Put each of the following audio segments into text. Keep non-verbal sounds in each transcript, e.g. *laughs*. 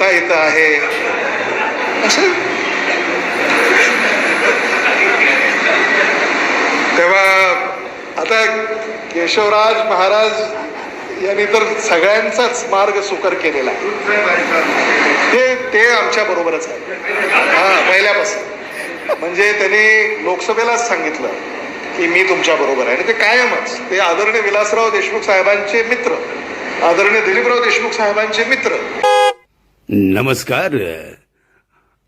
गाडी माझा येत आहे. असं. तेव्हा आता केशवराज महाराज यांनी तर सगळ्यांचाच मार्ग सुकर केलेला आहे. ते ते आमच्या बरोबरच आहे. हा पहिल्यापासून. म्हणजे त्यांनी लोकसभेलाच सांगितलं की मी तुमच्या बरोबर आहे. आणि ते कायमच. ते आदरणीय विलासराव देशमुख साहेबांचे मित्र आदरणीय दिलीपराव देशमुख साहेबांचे मित्र. नमस्कार.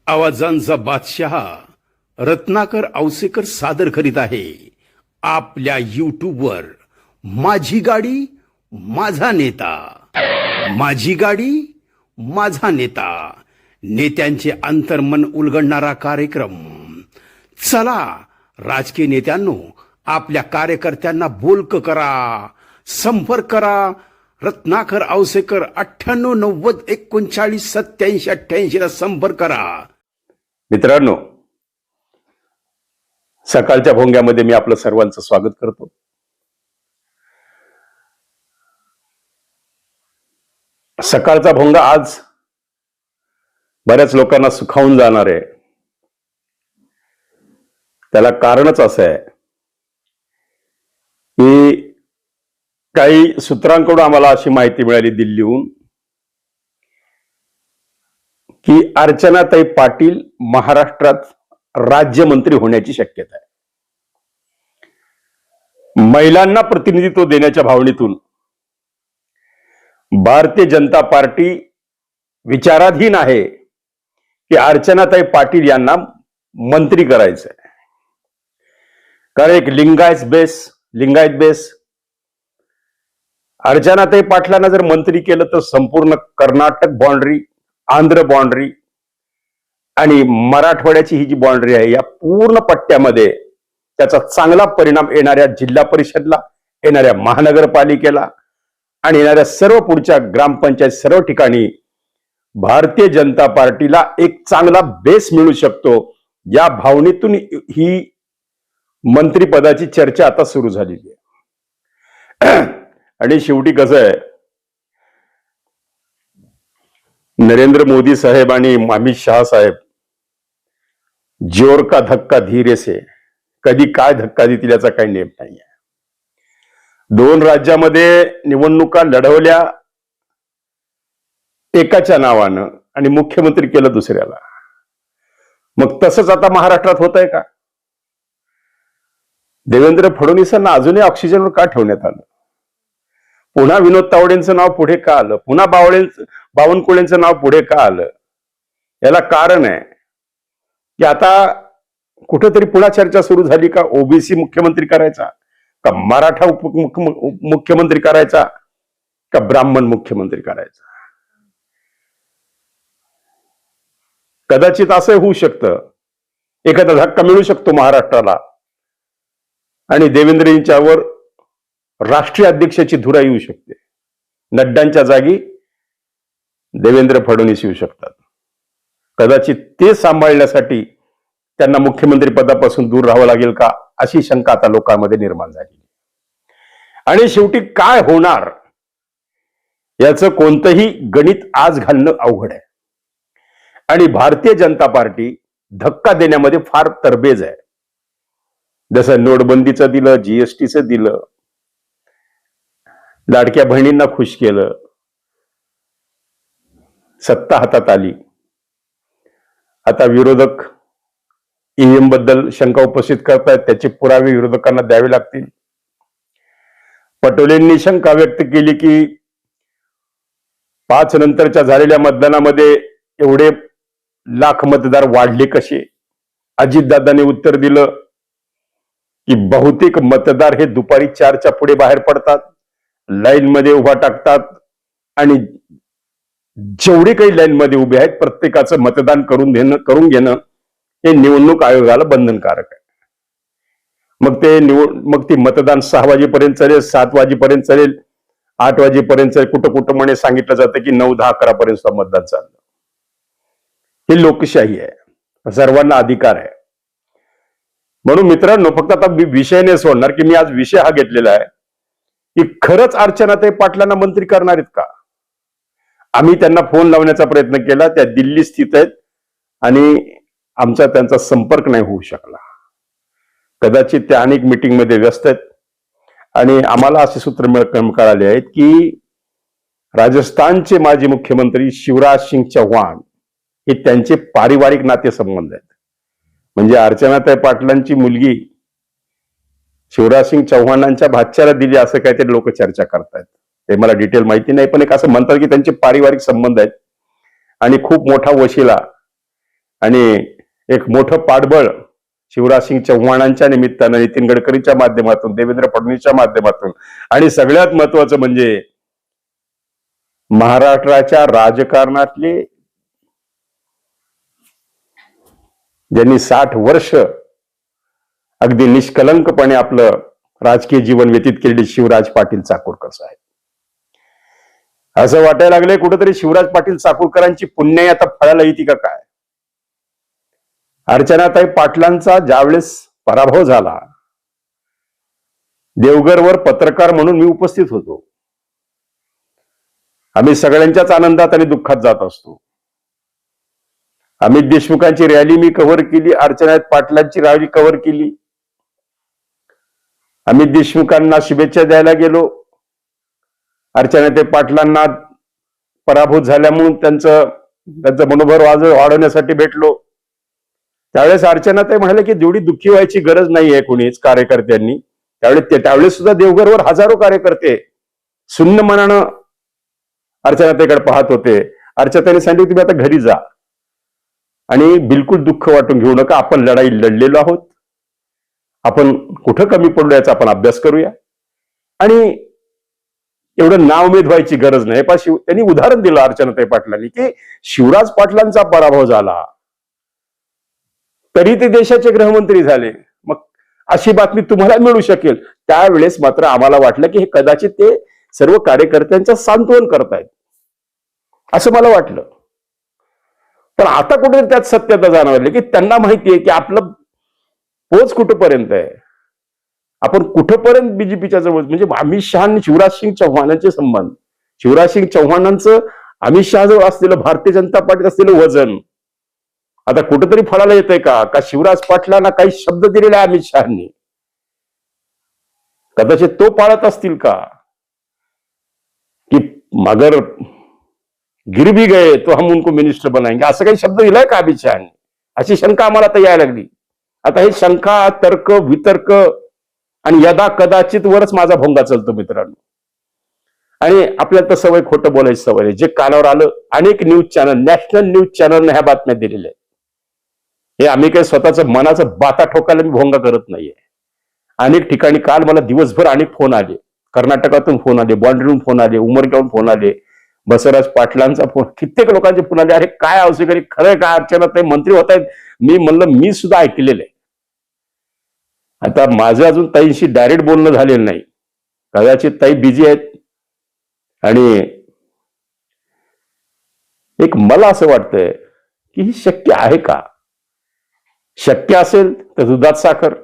आवाजांचा बादशहा रत्नाकर औसेकर सादर करीत आहे आपल्या युट्यूबवर. माझी गाडी माझा नेता. माझी गाडी माझा नेता. नेत्यांचे अंतर्मन उलगडणारा कार्यक्रम. चला राजकीय नेत्यांनो आपल्या कार्यकर्त्यांना बोलक करा संपर्क करा रत्नाकर औसेकर अठ्ठ्याण्णव नव्वद एकोणचाळीस सत्याऐंशी अठ्ठ्याऐंशी ला संपर्क करा. मित्रांनो सकाळच्या भोंग्यामध्ये मी आपलं सर्वांचं स्वागत करतो. सकाळचा भोंगा आज बऱ्याच लोकांना सुखावून जाणार आहे. त्याला कारणच असं आहे की काही सूत्रांकडून आम्हाला अशी माहिती मिळाली दिल्लीहून की अर्चनाताई पाटील महाराष्ट्रात राज्यमंत्री होण्याची शक्यता आहे. महिलांना प्रतिनिधित्व देण्याच्या भावनेतून भारतीय जनता पार्टी विचाराधीन आहे की अर्चनाताई पाटील यांना मंत्री करायचंय. कारण एक लिंगायत बेस लिंगायत बेस अर्चनाताई पाटलांना जर मंत्री केलं तर संपूर्ण कर्नाटक बाँड्री आंध्र बाँड्री आणि मराठवाड्याची ही जी बाँड्री आहे या पूर्ण पट्ट्यामध्ये त्याचा चांगला परिणाम येणाऱ्या जिल्हा परिषदला येणाऱ्या महानगरपालिकेला आणि येणाऱ्या सर्व पुढच्या ग्रामपंचायत सर्व ठिकाणी भारतीय जनता पार्टीला एक चांगला बेस मिळू शकतो. या भावनेतून ही मंत्रिपदाची चर्चा आता सुरू झालेली आहे. आणि शेवटी कसं आहे? नरेंद्र मोदी साहेब आणि अमित शहा साहेब जोर का धक्का धीरे से कधी काय धक्का देतील याचा काही नेम नाहीये. दोन राज्यामध्ये निवडणुका लढवल्या एकाच्या नावानं आणि मुख्यमंत्री केलं दुसऱ्याला. मग तसंच आता महाराष्ट्रात होत आहे का? देवेंद्र फडणवीसांना अजूनही ऑक्सिजनवर का ठेवण्यात आलं? पुन्हा विनोद तावडेंचं नाव पुढे का आलं? पुन्हा बावळेंचं बावनकुळेंचं नाव पुढे का आलं? याला कारण आहे की आता कुठेतरी पुन्हा चर्चा सुरू झाली का ओबीसी मुख्यमंत्री करायचा? का मराठा उप मुख्य- उप- मुख्यमंत्री करायचा? का ब्राह्मण मुख्यमंत्री करायचा? कदाचित असं होऊ शकतं. एखादा धक्का मिळू शकतो महाराष्ट्राला. आणि देवेंद्रजींच्यावर राष्ट्रीय अध्यक्षाची धुरा येऊ शकते. नड्डांच्या जागी देवेंद्र फडणवीस येऊ शकतात. कदाचित ते सांभाळण्यासाठी त्यांना मुख्यमंत्री पदापासून दूर राहावं लागेल का अशी शंका आता लोकांमध्ये निर्माण झाली आणि शेवटी काय होणार याचं कोणतंही गणित आज घालणं अवघड आहे. आणि भारतीय जनता पार्टी धक्का देण्यामध्ये फार तरबेज आहे. जसं नोटबंदीचं दिलं जीएसटीचं दिलं लाडक्या बहिणींना खुश केलं. सत्ता हातात आली. आता विरोधक ईव्हीएमबद्दल शंका उपस्थित करतायत त्याचे पुरावे विरोधकांना द्यावे लागतील. पटोलेंनी शंका व्यक्त केली की पाच नंतरच्या झालेल्या मतदानामध्ये एवढे लाख मतदार वाढले कसे? अजितदादांनी उत्तर दिलं की बहुतेक मतदार हे दुपारी चारच्या पुढे बाहेर पडतात. लाईन मध्ये उभा टाकतात आणि जेवढे काही लाईन मध्ये उभे आहेत प्रत्येकाचं मतदान करून घेणं करून घेणं हे निवडणूक आयोगाला बंधनकारक आहे. मग ते निवड मग ती मतदान सहा वाजेपर्यंत चालेल सात वाजेपर्यंत चालेल आठ वाजेपर्यंत चालेल कुठं कुठं म्हणे सांगितलं जातं की नऊ दहा अकरा पर्यंत सुद्धा मतदान चाललं. ही लोकशाही आहे. सर्वांना अधिकार आहे. म्हणून मित्रांनो फक्त आता मी विषय नाही सोडणार की मी आज विषय हा घेतलेला आहे. की खरंच अर्चनाताई पाटलांना मंत्री करणार आहेत का? आम्ही त्यांना फोन लावण्याचा प्रयत्न केला त्या दिल्ली स्थित आहेत आणि आमचा त्यांचा संपर्क नाही होऊ शकला. कदाचित त्या अनेक मीटिंगमध्ये व्यस्त आहेत. आणि आम्हाला असे सूत्र कळाले आहेत की राजस्थानचे माजी मुख्यमंत्री शिवराज सिंग चौहान हे त्यांचे पारिवारिक नातेसंबंध आहेत. म्हणजे अर्चनाताई पाटलांची मुलगी शिवराजसिंग चव्हाणांच्या चौहानांच्या भाच्याला दिली असं काहीतरी लोक चर्चा करतायत. ते मला डिटेल माहिती नाही पण एक असं म्हणतात की त्यांचे पारिवारिक संबंध आहेत. आणि खूप मोठा वशिला आणि एक मोठं पाठबळ शिवराज सिंग चौहानांच्या निमित्तानं नितीन गडकरीच्या माध्यमातून देवेंद्र फडणवीसच्या माध्यमातून आणि सगळ्यात महत्वाचं म्हणजे महाराष्ट्राच्या राजकारणातले ज्यांनी साठ वर्ष अगदी निष्कलंकपणे आपलं राजकीय जीवन व्यतीत केलेले शिवराज पाटील चाकूरकर साहेब. असं वाटायला लागलंय कुठेतरी शिवराज पाटील चाकूरकरांची पुण्याई आता फळायला येते का काय? अर्चनाताई पाटलांचा ज्यावेळेस पराभव झाला देवगरवर पत्रकार म्हणून मी उपस्थित होतो. आम्ही सगळ्यांच्याच आनंदात आणि दुःखात जात असतो. अमित देशमुखांची रॅली मी कव्हर केली अर्चना पाटलांची रॅली कव्हर केली. अमित देशमुखांना शुभेच्छा द्यायला गेलो. अर्चना ते पाटलांना पराभूत झाल्यामुळे त्यांचं त्यांचं मनोभर वाज वाढवण्यासाठी भेटलो. त्यावेळेस अर्चना ते म्हणाले की जेवढी दुःखी व्हायची गरज नाही आहे कुणीच कार्यकर्त्यांनी. त्यावेळेस ते- त्यावेळेस सुद्धा देवघरवर हजारो कार्यकर्ते शून्य मनानं अर्चनातेकडे पाहत होते. अर्चनाताईने सांगितलं तुम्ही आता घरी जा. आणि बिलकुल दुःख वाटून घेऊ नका आपण लढाई लढलेलो आहोत. आपण कुठं कमी पडलो याचा आपण अभ्यास करूया. आणि एवढं नावमेद व्हायची गरज नाही. पण शिव त्यांनी उदाहरण दिलं अर्चनाताई पाटलांनी की शिवराज पाटलांचा पराभव झाला. तरी ते देशाचे गृहमंत्री झाले. मग अशी बातमी तुम्हाला मिळू शकेल. त्यावेळेस मात्र आम्हाला वाटलं की हे कदाचित ते सर्व कार्यकर्त्यांचं सांत्वन करतायत. असं मला वाटलं. पण आता कुठे त्यात सत्यता जाणवली की त्यांना माहिती आहे की आपलं पोच कुठपर्यंत आहे? आपण कुठपर्यंत बीजेपीच्या जवळ म्हणजे अमित शहा आणि शिवराज सिंग चौहानांचे संबंध. शिवराज सिंग चौहानांचं अमित शहाजवळ असलेलं भारतीय जनता पार्टीत असलेलं वजन. आता कुठेतरी फळाला येतंय का? का शिवराज पाटलांना काही शब्द दिलेला आहे अमित शहानी? कदाचित तो पाळत असतील का? की मगर गिर भी गए तो हम उनको मिनिस्टर बनाएंगे. असं काही शब्द दिलाय का अमित शहानी? अशी शंका आम्हाला आता यायला लागली. आता हे शंका तर्क वितर्क आणि यदा कदाचित वरच माझा भोंगा चालतो मित्रांनो. आणि आपल्याला तर सवय खोटं बोलायची सवय आहे. जे कानावर आलं अनेक न्यूज चॅनल नॅशनल न्यूज चॅनलने ह्या बातम्या दिलेल्या आहेत. हे आम्ही काही स्वतःचं मनाचं बाता ठोकायला मी भोंगा करत नाहीये. अनेक ठिकाणी काल मला दिवसभर अनेक फोन आले. कर्नाटकातून फोन आले बॉन्ड्रीहून फोन आले उमरगावून फोन आले बसवराज पाटलांचा फोन कित्येक लोकांचे फोन आले. अरे काय आवश्यक खरं काय अर्चना ते मंत्री होत आहेत. मी म्हणलं मी सुद्धा ऐकलेलं आहे. आता माझं अजून ताईंशी डायरेक्ट बोलणं झालेलं नाही. कदाचित ताई बिझी आहेत. आणि एक मला असं वाटतंय की ही शक्य आहे का? शक्य असेल तर दुधात साखर.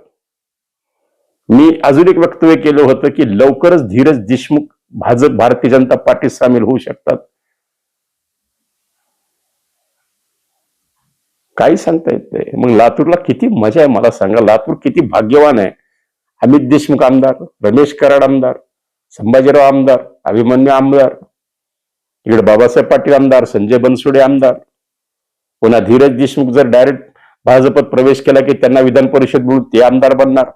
मी अजून एक वक्तव्य केलं होतं की लवकरच धीरज देशमुख भाजप भारतीय जनता पार्टीत सामील होऊ शकतात. काही सांगता येत नाही. मग लातूरला किती मजा आहे मला सांगा. लातूर किती भाग्यवान आहे. अमित देशमुख आमदार रमेश कराड आमदार संभाजीराव आमदार अभिमन्यू आमदार इकडे बाबासाहेब पाटील आमदार संजय बनसोडे आमदार पुन्हा धीरज देशमुख जर डायरेक्ट भाजपत प्रवेश केला की त्यांना विधान परिषद म्हणून ते आमदार बनणार.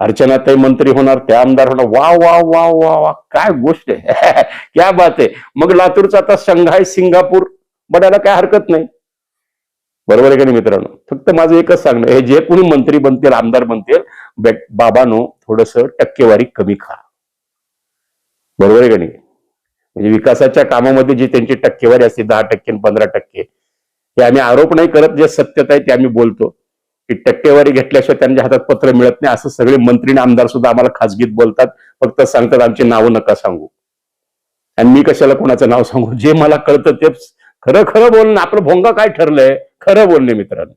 अर्चना ते मंत्री होणार त्या आमदार होणार. वा वा वा वा वा काय गोष्ट आहे. *laughs* क्या बात आहे. मग लातूरचा आता शंघाय सिंगापूर बनायला काय हरकत नाही. बरोबर आहे का नाही मित्रांनो? फक्त माझं एकच सांगणं हे जे कोणी मंत्री बनतील आमदार बनतील बाबानो थोडस टक्केवारी कमी खा. बरोबर आहे का नाही? म्हणजे विकासाच्या कामामध्ये जी त्यांची टक्केवारी असते दहा टक्के पंधरा टक्के हे आम्ही आरोप नाही करत जे सत्यता आहे ते आम्ही बोलतो. की टक्केवारी घेतल्याशिवाय त्यांच्या हातात पत्र मिळत नाही असं सगळे मंत्री आणि आमदार सुद्धा आम्हाला खासगीत बोलतात फक्त सांगतात आमची नावं नका सांगू. आणि मी कशाला कोणाचं नाव सांगू? जे मला कळतं ते खरं खरं बोलणं आपलं भोंगा काय ठरलंय? खरं बोलणे मित्रांनो.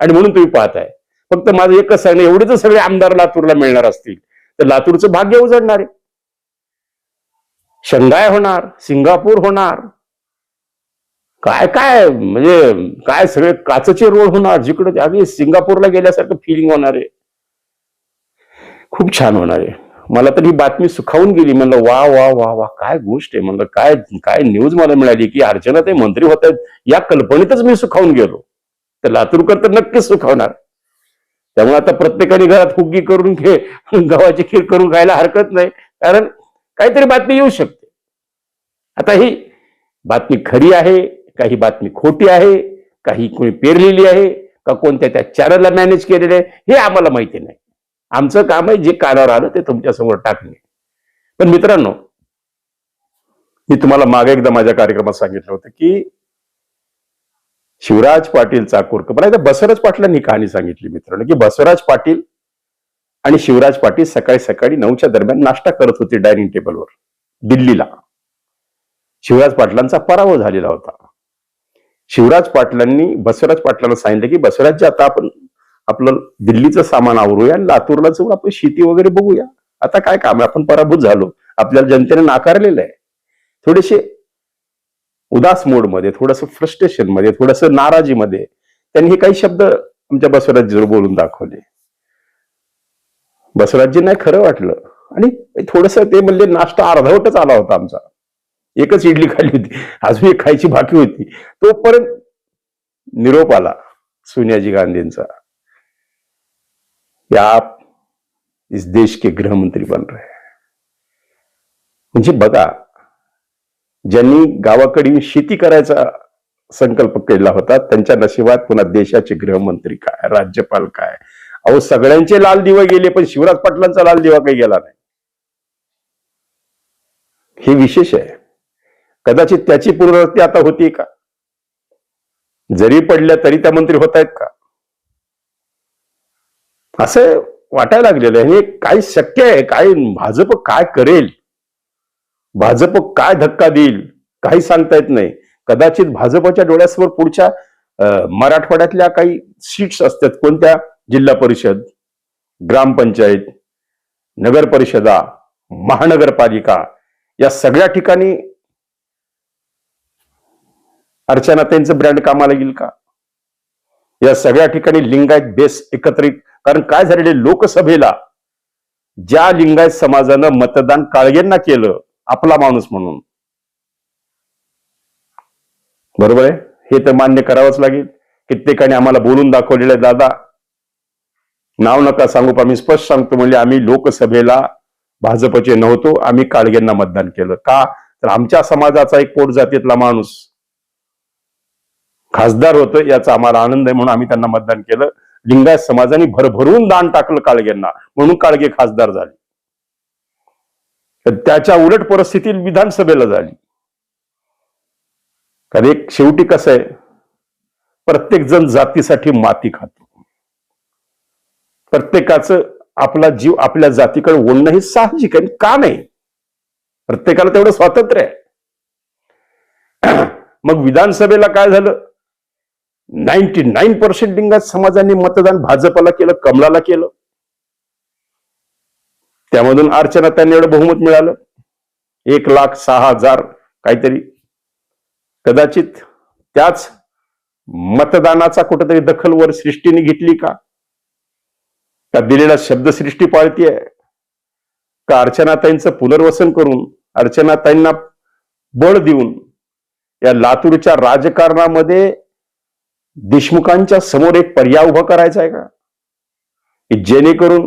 आणि म्हणून तुम्ही पाहताय. फक्त माझं एकच सांगणं एवढे जर सगळे आमदार लातूरला मिळणार असतील तर लातूरचं भाग्य उजडणार आहे. शंघाय होणार सिंगापूर होणार. काय काय म्हणजे काय सगळे काचचे रोड होणार जिकडे अगदी सिंगापूरला गेल्यासारखं फिलिंग होणार आहे. खूप छान होणार आहे. मला तर ही बातमी सुखावून गेली. म्हणलं वा वा वा वा काय गोष्ट आहे. म्हणलं काय काय न्यूज मला मिळाली की अर्चना ते मंत्री होत आहेत या कल्पनेतच मी सुखावून गेलो. तर लातूरकर तर नक्कीच सुखावणार. त्यामुळे आता प्रत्येकाने घरात हुग्गी करून घे गव्हाची खीर करून खायला हरकत नाही. कारण काहीतरी बातमी येऊ शकते. आता ही बातमी खरी आहे काही बातमी खोटी आहे काही कोणी पेरलेली आहे का कोणत्या त्या चॅनलला मॅनेज केलेलं आहे हे आम्हाला माहिती नाही. आमचं काम आहे जे कानावर आलं ते तुमच्यासमोर टाकणे. पण मित्रांनो मी तुम्हाला मागे एकदा माझ्या कार्यक्रमात सांगितलं होतं की शिवराज पाटील चाकूरकर मला एकदा बसवराज पाटलांनी कहाणी सांगितली मित्रांनो की बसवराज पाटील आणि शिवराज पाटील सकाळी सकाळी नऊच्या दरम्यान नाश्ता करत होते डायनिंग टेबलवर दिल्लीला. शिवराज पाटलांचा पराभव झालेला होता. शिवराज पाटलांनी बसवराज पाटलांना सांगितलं की बसवराज आता आपण आपलं दिल्लीचं सामान आवरूया लातूरला जाऊन आपण शेती वगैरे बघूया. आता काय काम आहे? आपण पराभूत झालो. आपल्याला जनतेने नाकारलेलं आहे. थोडेसे उदास मोडमध्ये थोडस फ्रस्ट्रेशनमध्ये थोडस नाराजीमध्ये त्यांनी हे काही शब्द आमच्या बसवराजजीवर बोलून दाखवले. बसवराजजींना खरं वाटलं. आणि थोडस ते म्हणजे नाश्ता अर्धवटच आला होता आमचा. एकच इडली खाल्ली होती. अजून एक खायची बाकी होती. तोपर्यंत निरोप आला सोनियाजी गांधींचा. आप इस देश के गृहमंत्री बन रहे म्हणजे बघा ज्यांनी गावाकडे येऊन शेती करायचा संकल्प केला होता त्यांच्या नशिबात पुन्हा देशाचे गृहमंत्री काय राज्यपाल काय? अहो सगळ्यांचे लाल दिवे गेले पण शिवराज पाटलांचा लाल दिवा काही गेला नाही. हे विशेष आहे. कदाचित त्याची पुनरावृत्ती आता होती का? जरी पडल्या तरी त्या मंत्री होत आहेत का? असं वाटायला लागलेलं हे काय शक्य आहे काय भाजप काय करेल? भाजप काय धक्का देईल काही सांगता येत नाही. कदाचित भाजपच्या डोळ्यासमोर पुढच्या मराठवाड्यातल्या काही सीट्स असतात. कोणत्या? जिल्हा परिषद ग्रामपंचायत नगर परिषदा महानगरपालिका. या सगळ्या ठिकाणी अर्चना त्यांचं ब्रँड कामाला येईल का? या सगळ्या ठिकाणी लिंगायत बेस एकत्रित कारण काय झालेले लोकसभेला ज्या लिंगायत समाजानं मतदान काळगेंना केलं आपला माणूस म्हणून. बरोबर आहे? हे तर मान्य करावंच लागेल. कित्येकाने आम्हाला बोलून दाखवलेलं आहे दादा नाव नका सांगू पण आम्ही स्पष्ट सांगतो म्हणजे आम्ही लोकसभेला भाजपचे नव्हतो आम्ही काळगेंना मतदान केलं. का? तर आमच्या समाजाचा एक पोट जातीतला माणूस खासदार होतं याचा आम्हाला आनंद आहे म्हणून आम्ही त्यांना मतदान केलं. लिंगायत समाजाने भरभरून दान टाकलं काळगेंना म्हणून काळगे खासदार झाले. त्याच्या उलट परिस्थिती विधानसभेला झाली. कारण एक शेवटी कसं आहे प्रत्येक जण जातीसाठी माती खातो. प्रत्येकाचं आपला जीव आपल्या जातीकडे ओढणं हे साहजिक आहे का नाही? प्रत्येकाला तेवढं स्वातंत्र्य आहे. *clears throat* मग विधानसभेला काय झालं? नाईन्टी नाईन पर्सेंट लिंगात समाजाने मतदान भाजपला केलं कमलाला केलं. त्यामधून अर्चना त्यांना एवढं बहुमत मिळालं. एक लाख सहा हजार काहीतरी. कदाचित त्याच मतदानाचा कुठेतरी दखल वर सृष्टीने घेतली का? का दिलेला शब्द सृष्टी पाळतीये? का अर्चनाताईंचं पुनर्वसन करून अर्चनाताईंना बळ देऊन या लातूरच्या राजकारणामध्ये देशमुखांच्या समोर एक पर्याय उभा करायचा आहे का जेणेकरून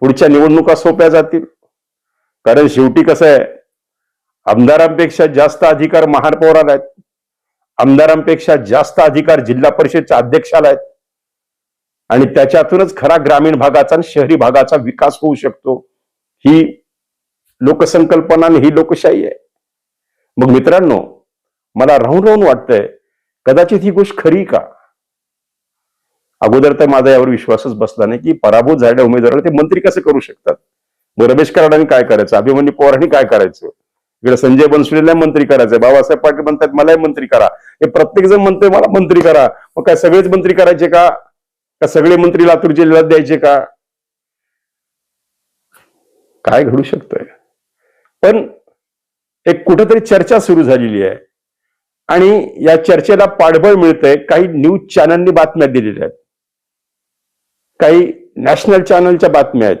पुढच्या निवडणुका सोप्या जातील. कारण शेवटी कसं आहे आमदारांपेक्षा जास्त अधिकार महापौराला आहेत. आमदारांपेक्षा जास्त अधिकार जिल्हा परिषदच्या अध्यक्षाला आहेत. आणि त्याच्यातूनच खरा ग्रामीण भागाचा आणि शहरी भागाचा विकास होऊ शकतो. ही लोकसंकल्पना आणि ही लोकशाही आहे. मग मित्रांनो मला राहून राहून वाटतंय कदाचित ही गोष्ट खरी का? अगोदर तर माझा यावर विश्वासच बसला नाही की पराभूत झालेल्या उमेदवाराला ते मंत्री कसं करू शकतात? मग रमेश कराडांनी काय करायचं? अभिमन्यू पवारांनी काय करायचं? इकडे संजय बनसुडेला मंत्री करायचं बाबासाहेब पाटील म्हणतात मलाही मंत्री करा. हे प्रत्येक जण म्हणतोय मला मंत्री करा. मग काय सगळेच मंत्री करायचे का? का सगळे मंत्री लातूर जिल्ह्यात द्यायचे का? काय घडू शकतंय? पण एक कुठेतरी चर्चा सुरू झालेली आहे. आणि या चर्चेला पाठबळ मिळतंय. काही न्यूज चॅनलनी बातम्या दिलेल्या आहेत. काही नॅशनल चॅनलच्या बातम्या आहेत.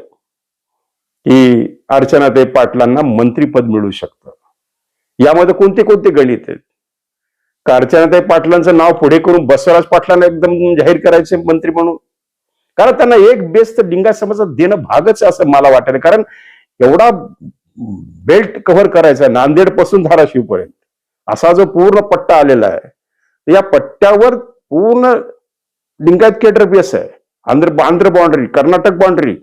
की अर्चनाताई पाटलांना मंत्रीपद मिळू शकतं. यामध्ये कोणते कोणते गणित आहेत? का अर्चनाताई पाटलांचं नाव पुढे करून बसवराज पाटलांना एकदम जाहीर करायचे मंत्री म्हणून? कारण त्यांना एक बेस तर डिंगा समाजात देणं भागच असं मला वाटेल कारण एवढा बेल्ट कव्हर करायचा आहे नांदेडपासून धाराशिवपर्यंत. असा जो पूर्ण पट्टा आलेला आहे या पट्ट्यावर पूर्ण लिंगायत केटर बेस आहे. आंध्र आंध्र बाउंड्री कर्नाटक बाउंड्री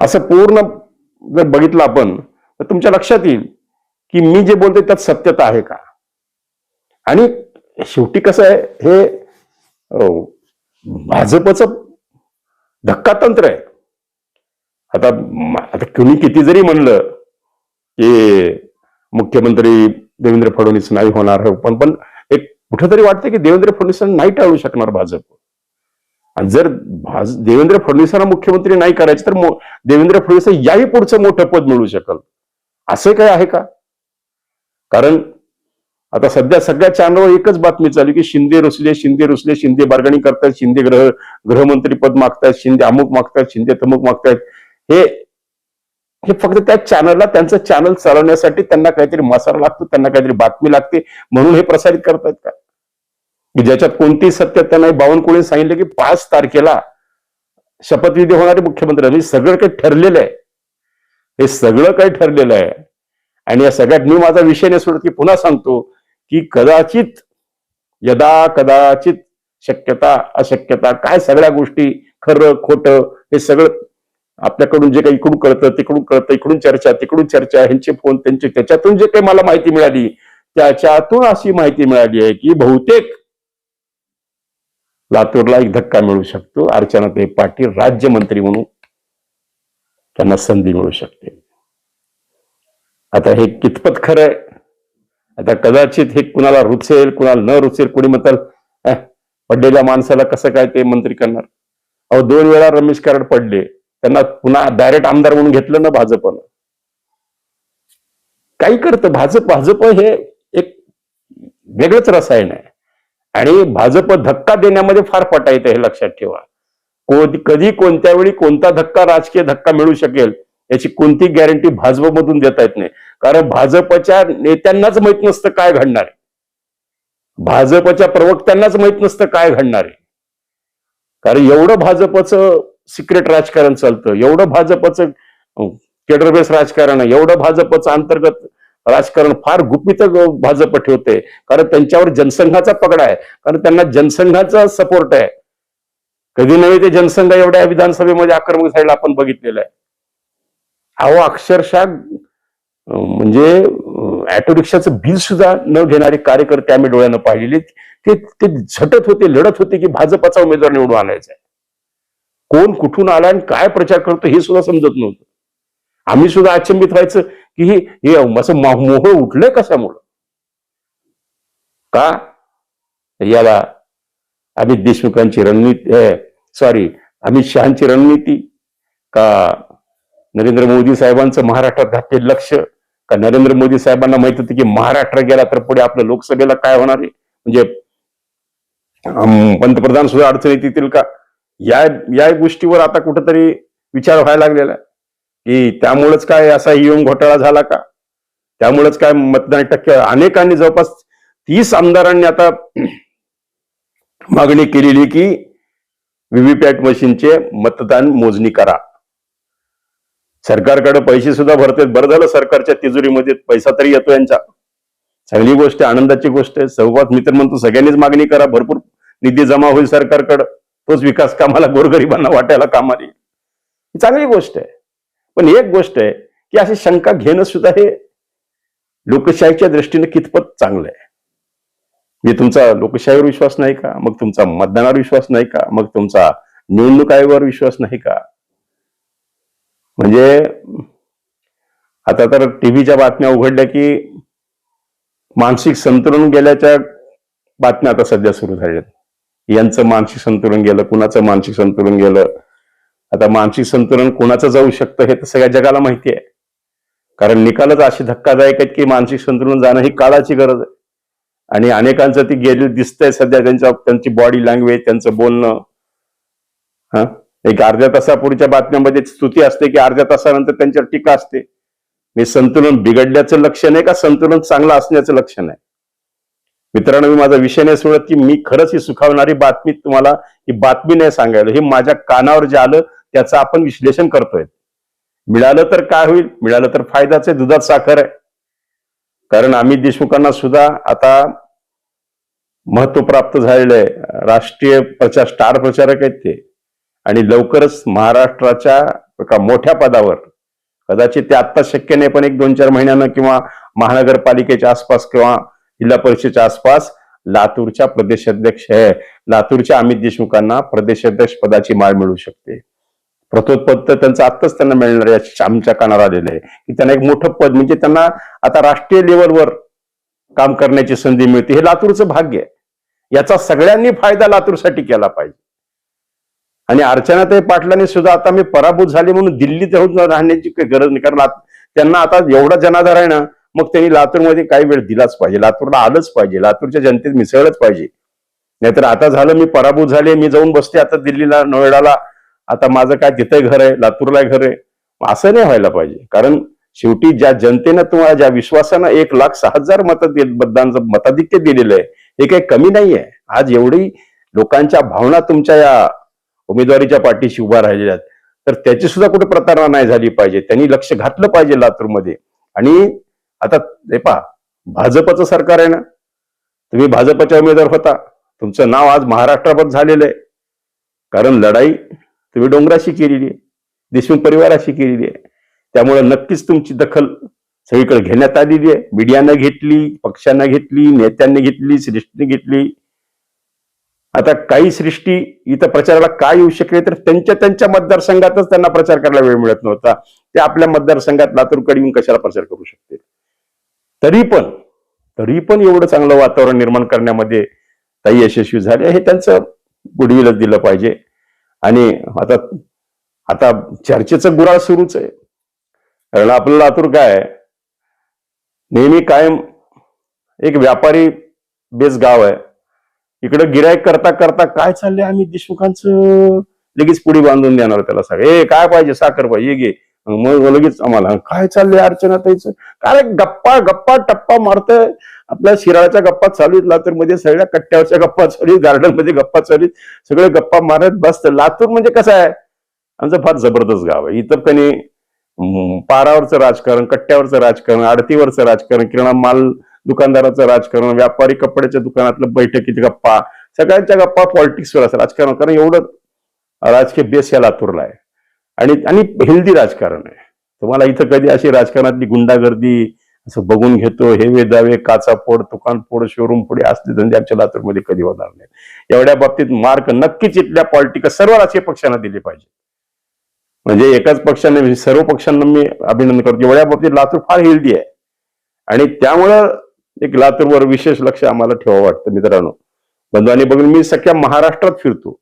असं पूर्ण जर बघितलं आपण तर तुमच्या लक्षात येईल की मी जे बोलतोय त्यात सत्यता आहे का? आणि शेवटी कसं आहे हे भाजपचं धक्का तंत्र आहे. आता आता कुणी किती जरी म्हणलं की मुख्यमंत्री देवेंद्र फडणवीस नाही होणार पण पण एक कुठंतरी वाटतं की देवेंद्र फडणवीस नाही टाळू शकणार भाजप. जर देवेंद्र फडणवीसांना मुख्यमंत्री नाही करायचे तर देवेंद्र फडणवीस याही पुढचं मोठं पद मिळू शकल. असं काय आहे का? कारण आता सध्या सगळ्या चॅनलवर एकच बातमी चालू की शिंदे रुसले शिंदे रुसले शिंदे बार्गणी करतात शिंदे ग्रह गृहमंत्री पद मागतायत शिंदे अमुक मागतायत शिंदे तमुक मागतायत. हे हे फक्त त्या चॅनलला त्यांचं चॅनल चालवण्यासाठी त्यांना काहीतरी मसाला लागतो त्यांना काहीतरी बातमी लागते म्हणून हे प्रसारित करतायत का? ज्याच्यात कोणती सत्यता नाही. बावनकुळे सांगितलं की पाच तारखेला शपथविधी होणारे मुख्यमंत्री म्हणजे सगळं काही ठरलेलं आहे. हे सगळं काही ठरलेलं आहे. आणि या सगळ्यात मी माझा विषय नाही सोडत की पुन्हा सांगतो की कदाचित यदा कदाचित शक्यता अशक्यता काय सगळ्या गोष्टी खरं खोटं हे सगळं आपल्याकडून जे काही इकडून कळतं तिकडून कळतं इकडून चर्चा तिकडून चर्चा ह्यांचे फोन त्यांचे त्याच्यातून जे काही मला माहिती मिळाली त्याच्यातून अशी माहिती मिळाली आहे की बहुतेक लातूरला एक धक्का मिळू शकतो. अर्चनाताई पाटील राज्यमंत्री म्हणून त्यांना संधी मिळू शकते. आता हे कितपत खरं आहे? आता कदाचित हे कुणाला रुचेल कुणाला न रुचेल कुणी म्हणतात पडलेल्या माणसाला कसं काय ते मंत्री करणार? अहो दोन वेळा रमेश कराड पडले. त्यांना पुन्हा डायरेक्ट आमदार म्हणून घेतलं ना भाजपनं. काही करतं. भाजप भाजप हे एक वेगळंच रसायन आहे. आणि भाजप धक्का देण्यामध्ये फार पटा येतं हे लक्षात ठेवा. को- कधी कोणत्या वेळी कोणता धक्का राजकीय धक्का मिळू शकेल याची कोणती गॅरंटी भाजपमधून देता येत नाही. कारण भाजपच्या नेत्यांनाच माहीत नसतं काय घडणार आहे. भाजपच्या प्रवक्त्यांनाच माहीत नसतं काय घडणार आहे. कारण एवढं भाजपचं सिक्रेट राजकारण चालतं एवढं भाजपचं केडरबेस राजकारण आहे एवढं भाजपचं अंतर्गत राजकारण फार गुपित भाजप ठेवते कारण त्यांच्यावर जनसंघाचा पगडा आहे. कारण त्यांना जनसंघाचा सपोर्ट आहे. कधी नव्हे ते जनसंघ एवढ्या विधानसभेमध्ये आक्रमक झालेला आपण बघितलेलं आहे. अहो अक्षरशः म्हणजे ऑटो रिक्षाचं बिल सुद्धा न घेणारे कार्यकर्ते आम्ही डोळ्यानं पाहिलेले ते ते झटत होते लढत होते की भाजपाचा उमेदवार निवडून आणायचा आहे. कोण कुठून आला आणि काय प्रचार करतो हे सुद्धा समजत नव्हतं. आम्ही सुद्धा अचंबित व्हायचं. की हे हे असं मोह उठले कशामुळं? का? याला अमित देशमुखांची रणनीती सॉरी अमित शहाची रणनीती? का नरेंद्र मोदी साहेबांचं महाराष्ट्रात घातलेलं लक्ष? का नरेंद्र मोदी साहेबांना माहीत होतं की महाराष्ट्र गेला तर पुढे आपल्या लोकसभेला काय होणार आहे? म्हणजे पंतप्रधान सुद्धा अडचणीत येतील का? या या गोष्टीवर आता कुठंतरी विचार व्हायला लागलेला आहे. की त्यामुळेच काय असा ईव्हीएम घोटाळा झाला का? त्यामुळेच काय मतदान टक्के अनेकांनी जवळपास तीस आमदारांनी आता *clears throat* मागणी केलेली की व्हीव्हीपॅट मशीनचे मतदान मोजणी करा. सरकारकडे पैसे सुद्धा भरतात. बरं झालं सरकारच्या तिजोरीमध्ये पैसा तरी येतो यांचा. चांगली गोष्ट आहे आनंदाची गोष्ट आहे. सहवास मित्र म्हणतो सगळ्यांनीच मागणी करा. भरपूर निधी जमा होईल सरकारकडं. तोच विकास कामाला गोरगरिबांना वाटायला कामाला येईल. ही चांगली गोष्ट आहे. पण एक गोष्ट आहे की अशी शंका घेणं सुद्धा हे लोकशाहीच्या दृष्टीने कितपत चांगलं आहे? मी तुमचा लोकशाहीवर विश्वास नाही का? मग तुमचा मतदानावर विश्वास नाही का? मग तुमचा निवडणूक आयोगावर विश्वास नाही का? म्हणजे आता तर टीव्हीच्या बातम्या उघडल्या की मानसिक संतुलन गेल्याच्या बातम्या आता सध्या सुरू झाल्या यांचं मानसिक संतुलन गेलं कुणाचं मानसिक संतुलन गेलं? आता मानसिक संतुलन कुणाचं जाऊ शकतं हे तर सगळ्या जगाला माहिती आहे. कारण निकालच असे धक्कादायक आहेत की मानसिक संतुलन जाणं ही काळाची गरज आहे. आणि अनेकांचं ती गेलेली दिसतंय सध्या त्यांच्या त्यांची बॉडी लँग्वेज त्यांचं बोलणं. हा? एक अर्ध्या तासापूर्वीच्या बातम्यामध्ये स्तुती असते की अर्ध्या तासानंतर त्यांच्यावर टीका असते. हे संतुलन बिघडल्याचं लक्षण आहे का? संतुलन चांगलं असण्याचं लक्षण आहे. मित्रांनो मी माझा विषय नाही सोडत की मी खरंच ही सुखावणारी बातमी तुम्हाला ही बातमी नाही सांगायला. हे माझ्या कानावर जे आलं त्याचं आपण विश्लेषण करतोय. मिळालं तर काय होईल? मिळालं तर फायदाच आहे दुधात साखर आहे. कारण अमित देशमुखांना सुद्धा आता महत्त्व प्राप्त झालेलं आहे. राष्ट्रीय प्रचार स्टार प्रचारक आहेत ते. आणि लवकरच महाराष्ट्राच्या एका मोठ्या पदावर कदाचित ते आत्ता शक्य नाही पण एक दोन चार महिन्यानं किंवा महानगरपालिकेच्या आसपास किंवा जिल्हा परिषदेच्या आसपास लातूरच्या प्रदेशाध्यक्ष लातूरच्या अमित देशमुखांना प्रदेशाध्यक्ष पदाची माळ मिळू शकते. प्रथोत्पद तर त्यांचं आत्ताच त्यांना मिळणार आहे आमच्या कानावर आलेलं आहे. की त्यांना एक मोठं पद म्हणजे त्यांना आता राष्ट्रीय लेवलवर काम करण्याची संधी मिळते. हे लातूरचं भाग्य आहे. याचा सगळ्यांनी फायदा लातूरसाठी केला पाहिजे. आणि अर्चनाताई पाटलांनी सुद्धा आता मी पराभूत झाले म्हणून दिल्लीत राहून राहण्याची काही गरज नाही. कारण त्यांना आता एवढा जनाधार आहे ना मग त्यांनी लातूरमध्ये काही वेळ दिलाच पाहिजे. लातूरला आलंच पाहिजे. लातूरच्या जनतेत मिसळलंच पाहिजे. नाहीतर आता झालं मी पराभूत झाले मी जाऊन बसते आता दिल्लीला नोएडाला. आता माझं काय तिथे घर आहे लातूरला घर आहे असं नाही व्हायला पाहिजे. कारण शेवटी ज्या जनतेनं तुम्हाला ज्या विश्वासानं एक लाख सहा हजार मत मतदानचं मताधिक्य दिलेलं आहे हे काही कमी नाही आहे. आज एवढी लोकांच्या भावना तुमच्या या उमेदवारीच्या पाठीशी उभा राहिलेल्या आहेत. तर त्याची सुद्धा कुठे प्रतारणा नाही झाली पाहिजे. त्यांनी लक्ष घातलं पाहिजे लातूरमध्ये. आणि आता हे पहा भाजपचं सरकार आहे ना? तुम्ही भाजपच्या उमेदवार होता. तुमचं नाव आज महाराष्ट्रावर झालेलं आहे. कारण लढाई तुम्ही डोंगराशी केलेली आहे. देशमुख परिवाराशी केलेली आहे. त्यामुळे नक्कीच तुमची दखल सगळीकडे घेण्यात आलेली आहे. मीडियानं घेतली पक्षांना घेतली नेत्यांनी घेतली सृष्टीने घेतली. आता काही सृष्टी इथं प्रचाराला काय येऊ शकले तर त्यांच्या त्यांच्या मतदारसंघातच त्यांना प्रचार करायला वेळ मिळत नव्हता. ते आपल्या मतदारसंघात लातूरकडे येऊन कशाला प्रचार करू शकते तरी पण तरी पण एवढं चांगलं वातावरण निर्माण करण्यामध्ये ताई यशस्वी झाले हे त्यांचं गुडविलच दिलं पाहिजे. आणि आता आता चर्चेचं गुराळ सुरूच आहे. कारण आपलं लातूर काय नेहमी कायम एक व्यापारी बेस गाव आहे. इकडं गिरायक करता करता काय चाललंय? आम्ही देशमुखांचं लगेच पुढे बांधून देणार त्याला सगळं. ए काय पाहिजे? साखर पाहिजे. घे मग लगेच आम्हाला काय चाललंय अर्चना ताईचं काय गप्पा गप्पा टप्पा मारतय. आपल्या शिराळ्याच्या गप्पा चालू लातूरमध्ये सगळ्या कट्ट्यावरच्या गप्पा चालू गार्डनमध्ये गप्पा चालू आहेत. सगळे गप्पा मारत बसत. लातूर म्हणजे कसं आहे? आमचं फार जबरदस्त गाव आहे. इथं कणी पारावरचं राजकारण कट्ट्यावरचं राजकारण आडतीवरचं राजकारण किराणा माल दुकानदाराचं राजकारण व्यापारी कपड्याच्या दुकानातलं बैठकीची गप्पा. सगळ्यांच्या गप्पा पॉलिटिक्सवर असं राजकारण कारण एवढं राजकीय बेस या लातूरला आहे. आणि आणि हेल्दी राजकारण आहे. तुम्हाला इथं कधी अशी राजकारणातली गुंडागर्दी असं बघून घेतो हे वेदावे काचा फोड दुकान फोड शोरूम पुढे असले धंदे आमच्या लातूरमध्ये कधी होणार नाही एवढ्या बाबतीत मार्क नक्कीच इथल्या पॉलिटिकल सर्व राजकीय पक्षांना दिले पाहिजे. म्हणजे एकाच पक्षाने सर्व पक्षांना मी अभिनंदन करतो. एवढ्या बाबतीत लातूर फार हेल्दी आहे. आणि त्यामुळं एक लातूरवर विशेष लक्ष आम्हाला ठेवावं वाटतं मित्रांनो. बंधू बघून मी सख्या महाराष्ट्रात फिरतो.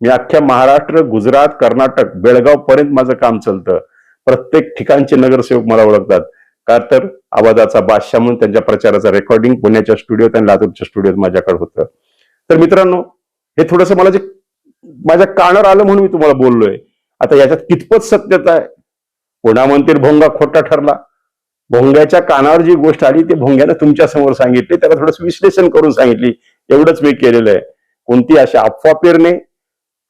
मी अख्ख्या महाराष्ट्र गुजरात कर्नाटक बेळगाव पर्यंत माझं काम चालतं. प्रत्येक ठिकाणचे नगरसेवक मला ओळखतात. का तर आवाजाचा बादशाह म्हणून त्यांच्या प्रचाराचं रेकॉर्डिंग पुण्याच्या स्टुडिओत आणि लातूरच्या स्टुडिओत माझ्याकडे होतं. तर मित्रांनो हे थोडस मला जे माझ्या कानावर आलं म्हणून मी तुम्हाला बोललोय. आता याच्यात कितपत सत्यता आहे? पुन्हा म्हणतील भोंगा खोटा ठरला? भोंग्याच्या कानावर जी गोष्ट आली ती भोंग्यानं तुमच्यासमोर सांगितली त्याला थोडंसं विश्लेषण करून सांगितली. एवढंच मी केलेलं आहे. कोणती अशा अफवा पेरणे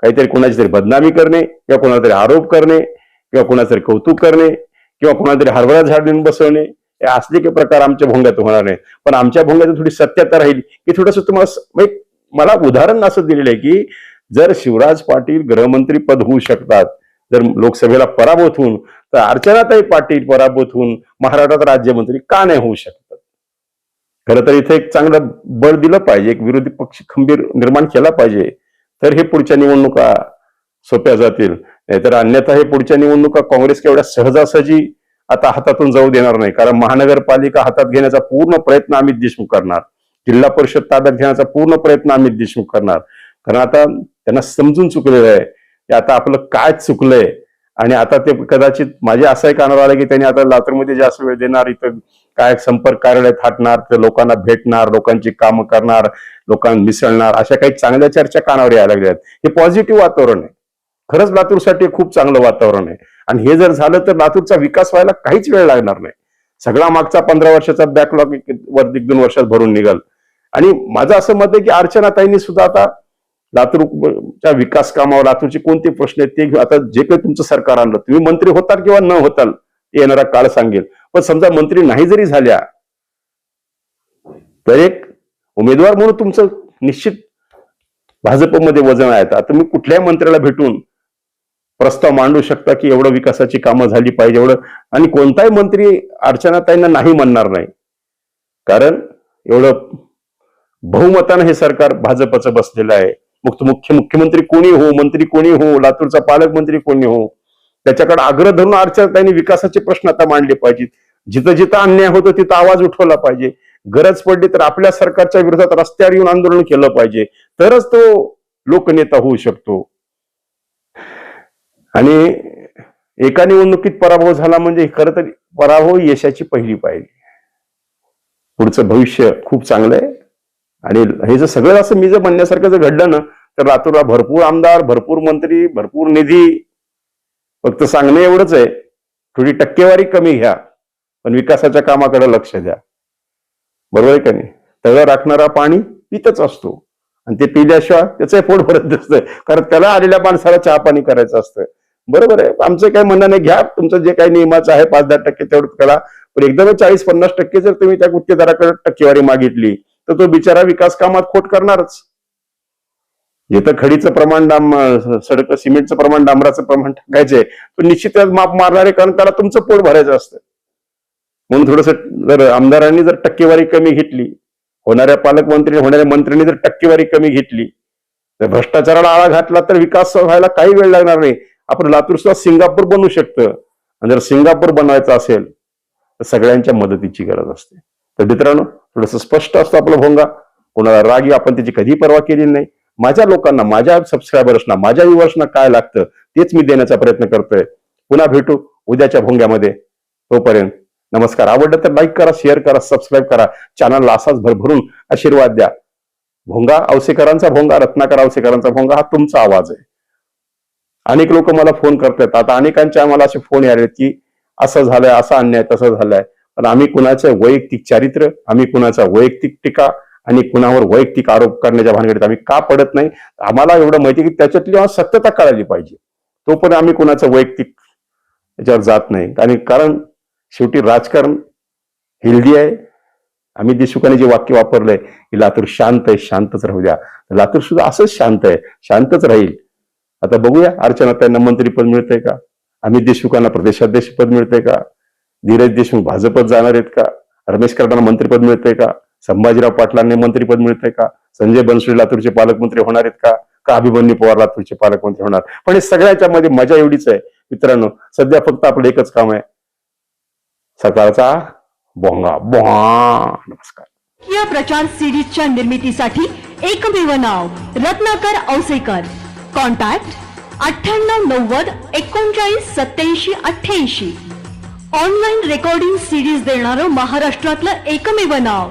काहीतरी कोणाची तरी बदनामी करणे किंवा कोणाला तरी आरोप करणे किंवा कोणाचं तरी कौतुक करणे किंवा कोणाला तरी हरभरा झाडून बसवणे हे असले काही प्रकार आमच्या भोंग्यात होणार नाही पण आमच्या भोंग्यात थोडी सत्यता राहील की थोडस तुम्हाला म्हणजे मला उदाहरण असं दिलेलं आहे की जर शिवराज पाटील गृहमंत्री पद होऊ शकतात जर लोकसभेला पराभूत होऊन तर अर्चनाताई पाटील पराभूत होऊन महाराष्ट्रात राज्यमंत्री का नाही होऊ शकतात? खरं तर इथे एक चांगलं बळ दिलं पाहिजे एक विरोधी पक्ष खंबीर निर्माण केला पाहिजे. तर हे पुढच्या निवडणुका सोप्या जातील. नाहीतर अन्यथा हे पुढच्या निवडणुका काँग्रेस केवढ्या सहजासहजी आता हातातून जाऊ देणार नाही. कारण महानगरपालिका हातात घेण्याचा पूर्ण प्रयत्न अमित देशमुख करणार. जिल्हा परिषद ताब्यात घेण्याचा पूर्ण प्रयत्न अमित देशमुख करणार. कारण आता त्यांना समजून चुकलेलं आहे. की आता आपलं काय चुकलंय? आणि आता ते कदाचित माझ्या असंही कानावर आलं की त्यांनी आता लातूरमध्ये जास्त वेळ देणार इथं काय संपर्क कार्यालय थाटणार ते लोकांना भेटणार लोकांची कामं करणार लोकांना मिसळणार अशा काही चांगल्या चर्चा कानावर यायला लागल्या आहेत. हे पॉझिटिव्ह वातावरण आहे. खरंच लातूरसाठी खूप चांगलं वातावरण आहे. आणि हे जर झालं तर लातूरचा विकास व्हायला काहीच वेळ लागणार नाही. सगळा मागचा पंधरा वर्षाचा बॅकलॉग वर एक दोन वर्षात भरून निघाल. आणि माझं असं मत आहे की अर्चना ताईंनी सुद्धा आता लातूरच्या विकास कामावर लातूरचे कोणते प्रश्न आहेत ते आता जे काही तुमचं सरकार आणलं तुम्ही मंत्री होताल किंवा न होताल ते येणारा काळ सांगेल. पण समजा मंत्री नाही जरी झाल्या तर एक उमेदवार म्हणून तुमचं निश्चित भाजपमध्ये वजन आहे. आता तुम्ही कुठल्याही मंत्र्याला भेटून प्रस्ताव मांडू शकता की एवढं विकासाची कामं झाली पाहिजे एवढं. आणि कोणताही मंत्री अर्चनाताईंना नाही म्हणणार नाही. कारण एवढं बहुमतानं हे सरकार भाजपचं बसलेलं आहे. मग तो मुख्य मुख्यमंत्री कोणी हो मंत्री कोणी हो लातूरचा पालकमंत्री कोणी हो त्याच्याकडे आग्रह धरून अर्चनाताईंनी विकासाचे प्रश्न आता मांडले पाहिजेत. जिथं जिथं अन्याय होतो तिथं आवाज उठवला पाहिजे. गरज पडली तर आपल्या सरकारच्या विरोधात रस्त्यावर येऊन आंदोलन केलं पाहिजे. तरच तो लोकनेता होऊ शकतो. आणि एका निवडणुकीत पराभव झाला म्हणजे खरं तर पराभव यशाची पहिली पाहिली पुढचं भविष्य खूप चांगलं आहे. आणि हे जर सगळं असं मी जर म्हणण्यासारखं जर घडलं ना तर लातूरला भरपूर आमदार भरपूर मंत्री भरपूर निधी. फक्त सांगणं एवढंच आहे थोडी टक्केवारी कमी घ्या पण विकासाच्या कामाकडे लक्ष द्या. बरोबर आहे का नाही? तळ राखणारा पाणी पितच असतो. आणि ते पिल्याशिवाय त्याचं पोट भरत असतं कारण त्याला आलेल्या माणसाला चहा पाणी करायचं असतं. बरोबर आहे? आमचं काही म्हणणं नाही घ्या. तुमचं जे काही नियमाचं आहे पाच दहा टक्के तेवढं करा. पण एकदम चाळीस पन्नास टक्के जर तुम्ही त्या गुत्तेदाराकडे टक्केवारी मागितली तर तो बिचारा विकास कामात खोट करणारच. जिथं खडीचं प्रमाण डांब सडक सिमेंटचं प्रमाण डांबराचं प्रमाण टाकायचंय तो निश्चितच माप मारणार आहे कारण त्याला तुमचं पोट भरायचं असतं. म्हणून थोडस जर आमदारांनी जर टक्केवारी कमी घेतली होणाऱ्या पालकमंत्री होणाऱ्या मंत्र्यांनी जर टक्केवारी कमी घेतली तर भ्रष्टाचाराला आळा घातला तर विकास व्हायला काही वेळ लागणार नाही. आपण लातूर सुद्धा सिंगापूर बनू शकतं. आणि जर सिंगापूर बनवायचं असेल तर सगळ्यांच्या मदतीची गरज असते. तर मित्रांनो थोडस स्पष्ट असतं आपलं भोंगा. कोणाला रागी आपण त्याची कधी पर्वा केली नाही. माझ्या लोकांना माझ्या सबस्क्रायबर्सना माझ्या युवर्सना काय लागतं तेच मी देण्याचा प्रयत्न करतोय. पुन्हा भेटू उद्याच्या भोंग्यामध्ये. तोपर्यंत नमस्कार. आवडलं तर लाईक करा शेअर करा सबस्क्राईब करा. चॅनलला असाच भरभरून आशीर्वाद द्या. भोंगा औसेकरांचा भोंगा रत्नाकर औसेकरांचा भोंगा हा तुमचा आवाज आहे. अनेक लोक मला फोन करतात. आता अनेकांचे आम्हाला असे फोन यायले की असं झालंय असा अन्याय तसं झालंय. पण आम्ही कुणाचं वैयक्तिक चारित्र्य आम्ही कुणाचा वैयक्तिक टीका आणि कुणावर वैयक्तिक आरोप करण्याच्या भानगडीत आम्ही का पडत नाही? आम्हाला एवढं माहिती की त्याच्यातली आम्हाला सत्यता कळाली पाहिजे. तो पण आम्ही कुणाचं वैयक्तिक याच्यावर जात नाही. आणि कारण शेवटी राजकारण हेल्दी आहे. आम्ही देशमुखाने जे वाक्य वापरलंय की लातूर शांत आहे शांतच राहू द्या. लातूर सुद्धा असंच शांत आहे शांतच राहील. आता बघूया अर्चना त्यांना मंत्रीपद मिळतंय का? अमित देशमुखांना प्रदेशाध्यक्षपद मिळतंय का? धीरज देशमुख भाजपत जाणार आहेत का? रमेश कराडांना मंत्रीपद मिळतंय का? संभाजीराव पाटलांना मंत्रीपद मिळतंय का? संजय बनसोडे लातूरचे पालकमंत्री होणार आहेत का? का अभिमन्यू पवार लातूरचे पालकमंत्री होणार? पण हे सगळ्याच्या मध्ये मजा एवढीच आहे. मित्रांनो सध्या फक्त आपलं एकच काम आहे. सकाळचा बोंगा. बोहा नमस्कार. या प्रचार सिरीजच्या निर्मितीसाठी एकमेव नाव रत्नाकर औसेकर. कॉन्टॅक्ट अठ्ठ्याण्णव नव्वद एकोणचाळीस सत्याऐंशी अठ्ठ्याऐंशी. ऑनलाईन रेकॉर्डिंग सिरीज देणारं महाराष्ट्रातलं एकमेव नाव